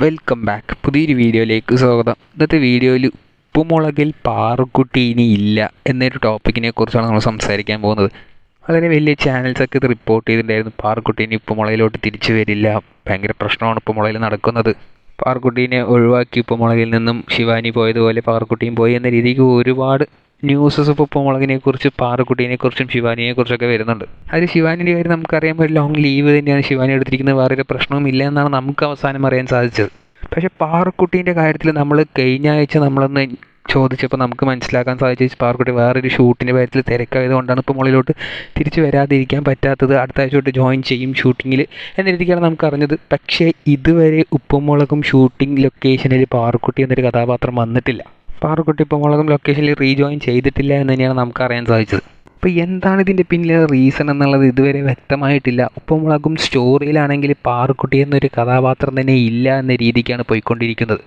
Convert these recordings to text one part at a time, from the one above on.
Welcome back പുതിയൊരു വീഡിയോയിലേക്ക് സ്വാഗതം. ഇന്നത്തെ വീഡിയോയിൽ ഉപ്പുമുളകിൽ പാറുക്കുട്ടി ഇനി ഇല്ല എന്നൊരു ടോപ്പിക്കിനെ കുറിച്ചാണ് നമ്മൾ സംസാരിക്കാൻ പോകുന്നത്. വളരെ വലിയ ചാനൽസൊക്കെ ഇത് റിപ്പോർട്ട് ചെയ്തിട്ടുണ്ടായിരുന്നു. ഇനി ഉപ്പുമുളകിലോട്ട് തിരിച്ചു വരില്ല. ഭയങ്കര പ്രശ്നമാണ് ഉപ്പുമുളകിൽ നടക്കുന്നത്. പാറുക്കുട്ടീനെ ഒഴിവാക്കി ഉപ്പുമുളകിൽ നിന്നും ശിവാനി പോയതുപോലെ പാറുക്കുട്ടിയും പോയി എന്ന രീതിക്ക് ഒരുപാട് ന്യൂസസ് ഇപ്പോൾ കുറിച്ച് ശിവാനിയെ കുറിച്ചൊക്കെ വരുന്നുണ്ട്. അതിൽ ശിവാനിന്റെ കാര്യം നമുക്കറിയാം ഒരു ലോങ് ലീവ് തന്നെയാണ് ശിവാനി എടുത്തിരിക്കുന്നത്. വേറൊരു പ്രശ്നവും ഇല്ല എന്നാണ് നമുക്ക് അവസാനം അറിയാൻ സാധിച്ചത്. പക്ഷേ പാറക്കുട്ടീന്റെ കാര്യത്തിൽ നമ്മൾ കഴിഞ്ഞ ആഴ്ച നമ്മളൊന്ന് ചോദിച്ചപ്പോൾ നമുക്ക് മനസ്സിലാക്കാൻ സാധിച്ചു പാർക്കുട്ടി വേറൊരു ഷൂട്ടിന്റെ കാര്യത്തിൽ തിരക്കായതുകൊണ്ടാണ് ഇപ്പോൾ മുകളിലോട്ട് തിരിച്ചു വരാതിരിക്കാൻ പറ്റാത്തത്. അടുത്ത ആഴ്ച തൊട്ട് ജോയിൻ ചെയ്യും ഷൂട്ടിങ്ങിൽ എന്ന രീതിക്കാണ് നമുക്ക് അറിഞ്ഞത്. പക്ഷേ ഇതുവരെ ഉപ്പുമുളകും ഷൂട്ടിംഗ് ലൊക്കേഷനിൽ പാർക്കുട്ടി എന്നൊരു കഥാപാത്രം വന്നിട്ടില്ല. പാറുക്കുട്ടി ഇപ്പോൾ മുളകും ലൊക്കേഷനിൽ റീജോയിൻ ചെയ്തിട്ടില്ല എന്ന് തന്നെയാണ് നമുക്ക് അറിയാൻ സാധിച്ചത്. അപ്പോൾ എന്താണ് ഇതിന്റെ പിന്നിലെ റീസൺ എന്നുള്ളത് ഇതുവരെ വ്യക്തമായിട്ടില്ല. ഉപ്പുമുളകും സ്റ്റോറിയിലാണെങ്കിൽ പാറുക്കുട്ടി എന്നൊരു കഥാപാത്രം തന്നെ ഇല്ല എന്ന രീതിക്കാണ് പോയിക്കൊണ്ടിരിക്കുന്നത്.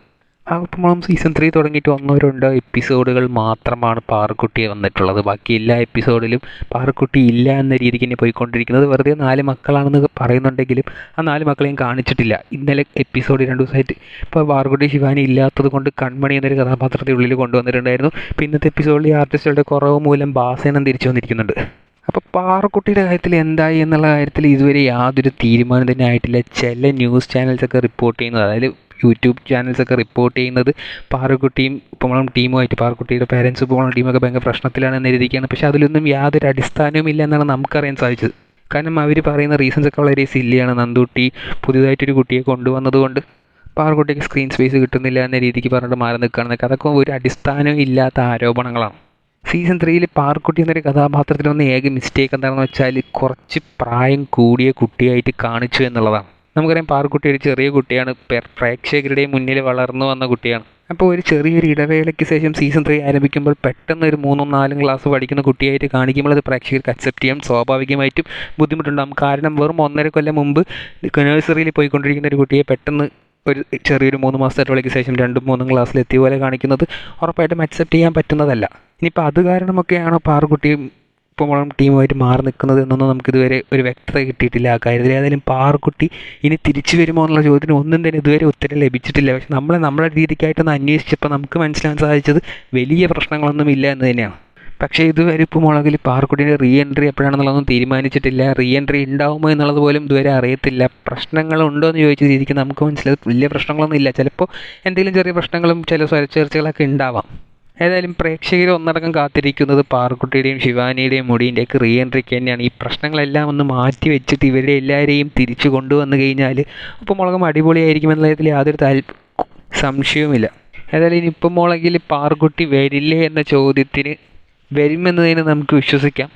ഉപ്പുമുളകും സീസൺ ത്രീ തുടങ്ങിയിട്ട് ഒന്നോ രണ്ടോ എപ്പിസോഡുകൾ മാത്രമാണ് പാറക്കുട്ടിയെ വന്നിട്ടുള്ളത്. ബാക്കി എല്ലാ എപ്പിസോഡിലും പാറക്കുട്ടി ഇല്ല എന്ന രീതിക്ക് തന്നെ പോയിക്കൊണ്ടിരിക്കുന്നത്. വെറുതെ നാല് മക്കളാണെന്ന് പറയുന്നുണ്ടെങ്കിലും ആ നാല് മക്കളെയും കാണിച്ചിട്ടില്ല. ഇന്നലെ എപ്പിസോഡ് രണ്ട് ദിവസമായിട്ട് ഇപ്പോൾ പാറക്കുട്ടി ശിവാനി ഇല്ലാത്തത് കൊണ്ട് കൺമണി എന്നൊരു കഥാപാത്രത്തെ ഉള്ളിൽ കൊണ്ടുവന്നിട്ടുണ്ടായിരുന്നു. ഇപ്പോൾ ഇന്നത്തെ എപ്പിസോഡിൽ ആർട്ടിസ്റ്റുകളുടെ കുറവ് മൂലം ബാസേനം തിരിച്ചു വന്നിരിക്കുന്നുണ്ട്. അപ്പോൾ പാറക്കുട്ടിയുടെ കാര്യത്തിൽ എന്തായി എന്നുള്ള കാര്യത്തിൽ ഇതുവരെ യാതൊരു തീരുമാനം തന്നെ ആയിട്ടില്ല. ചില ന്യൂസ് ചാനൽസൊക്കെ റിപ്പോർട്ട് ചെയ്യുന്നത് അതായത് യൂട്യൂബ് ചാനൽസൊക്കെ റിപ്പോർട്ട് ചെയ്യുന്നത് പാറക്കുട്ടിയും ഉപ്പമളം ടീമുമായിട്ട് പാറക്കുട്ടിയുടെ പേരൻസ് ഉപ്പമളം ടീമൊക്കെ ഭയങ്കര പ്രശ്നത്തിലാണ് എന്ന രീതിക്കാണ് പക്ഷേ അതിലൊന്നും യാതൊരു അടിസ്ഥാനവും ഇല്ല എന്നാണ് നമുക്കറിയാൻ സാധിച്ചത്. കാരണം അവർ പറയുന്ന റീസൺസ് ഒക്കെ വളരെ സില്ലിയാണ് നന്ദൂട്ടി പുതിയതായിട്ടൊരു കുട്ടിയെ കൊണ്ടുവന്നതുകൊണ്ട് പാറക്കുട്ടിക്ക് സ്ക്രീൻ സ്പേസ് കിട്ടുന്നില്ല എന്ന രീതിക്ക് പറഞ്ഞിട്ട് മാറി നിൽക്കുകയാണെന്നൊക്കെ അതൊക്കെ ഒരു അടിസ്ഥാനവും ഇല്ലാത്ത ആരോപണങ്ങളാണ്. സീസൺ ത്രീയിൽ പാർക്കുട്ടി എന്നൊരു കഥാപാത്രത്തിൽ വന്ന ഏക മിസ്റ്റേക്ക് എന്താണെന്ന് വെച്ചാൽ കുറച്ച് പ്രായം കൂടിയ കുട്ടിയായിട്ട് കാണിച്ചു എന്നുള്ളതാണ്. നമുക്കറിയാം പാർക്കുട്ടി ഒരു ചെറിയ കുട്ടിയാണ്. പ്രേക്ഷകരുടെ മുന്നിൽ വളർന്നു വന്ന കുട്ടിയാണ്. അപ്പോൾ ഒരു ചെറിയൊരു ഇടവേളയ്ക്ക് ശേഷം സീസൺ ത്രീ ആരംഭിക്കുമ്പോൾ പെട്ടെന്ന് ഒരു മൂന്നും നാലും ക്ലാസ് പഠിക്കുന്ന കുട്ടിയായിട്ട് കാണിക്കുമ്പോൾ അത് പ്രേക്ഷകർക്ക് അക്സെപ്റ്റ് ചെയ്യാൻ സ്വാഭാവികമായിട്ടും ബുദ്ധിമുട്ടുണ്ടാകും കാരണം വെറും ഒന്നര കൊല്ലം മുമ്പ് നഴ്സറിയിൽ പോയിക്കൊണ്ടിരിക്കുന്ന ഒരു കുട്ടിയെ പെട്ടെന്ന് ഒരു ചെറിയൊരു മൂന്ന് മാസത്തെ ഇടവേളയ്ക്ക് ശേഷം രണ്ടും മൂന്നും ക്ലാസ്സിൽ എത്തിയ പോലെ കാണിക്കുന്നത് ഉറപ്പായിട്ടും അക്സെപ്റ്റ് ചെയ്യാൻ പറ്റുന്നതല്ല. ഇനിയിപ്പോൾ അത് കാരണമൊക്കെയാണോ പാറുക്കുട്ടിയും ഇപ്പോൾ ടീമുമായിട്ട് മാറി നിൽക്കുന്നത് എന്നൊന്നും നമുക്കിതുവരെ ഒരു വ്യക്തത കിട്ടിയിട്ടില്ല. ആ കാര്യത്തിൽ ഏതായാലും പാറുക്കുട്ടി ഇനി തിരിച്ചു വരുമോ എന്നുള്ള ചോദ്യത്തിന് ഒന്നും തന്നെ ഇതുവരെ ഉത്തരം ലഭിച്ചിട്ടില്ല. പക്ഷെ നമ്മളെ നമ്മുടെ രീതിക്കായിട്ടൊന്ന് അന്വേഷിച്ചപ്പോൾ നമുക്ക് മനസ്സിലാക്കാൻ സാധിച്ചത് വലിയ പ്രശ്നങ്ങളൊന്നും ഇല്ല എന്ന് തന്നെയാണ്. പക്ഷേ ഇതുവരെ ഇപ്പോൾ മുളകിൽ പാർക്കുട്ടിയുടെ റീ എൻട്രി എപ്പോഴാണെന്നുള്ളതൊന്നും തീരുമാനിച്ചിട്ടില്ല. റീ എൻട്രി ഉണ്ടാവുമോ എന്നുള്ളത് പോലും ഇതുവരെ അറിയത്തില്ല. പ്രശ്നങ്ങളുണ്ടോ എന്ന് ചോദിച്ച രീതിക്ക് നമുക്ക് മനസ്സിലായത് വലിയ പ്രശ്നങ്ങളൊന്നും ഇല്ല. ചിലപ്പോൾ എന്തെങ്കിലും ചെറിയ പ്രശ്നങ്ങളും ചില സ്വരച്ചേർച്ചകളൊക്കെ ഉണ്ടാവാം. ഏതായാലും പ്രേക്ഷകർ ഒന്നടങ്കം കാത്തിരിക്കുന്നത് പാറുക്കുട്ടിയുടെയും ശിവാനിയുടെയും മുടിന്റെയൊക്കെ റീ എൻട്രിക്ക് തന്നെയാണ്. ഈ പ്രശ്നങ്ങളെല്ലാം ഒന്ന് മാറ്റി വെച്ചിട്ട് ഇവരുടെ എല്ലാവരെയും തിരിച്ചു കൊണ്ടുവന്നു കഴിഞ്ഞാൽ അപ്പം മുളകം അടിപൊളിയായിരിക്കും എന്നുള്ളതിൽ യാതൊരു താൽ സംശയവുമില്ല. ഏതായാലും ഇനി ഇപ്പം മുളകിൽ പാറുക്കുട്ടി വരില്ലേ എന്ന ചോദ്യത്തിന് വരുമെന്നതിന് നമുക്ക് വിശ്വസിക്കാം.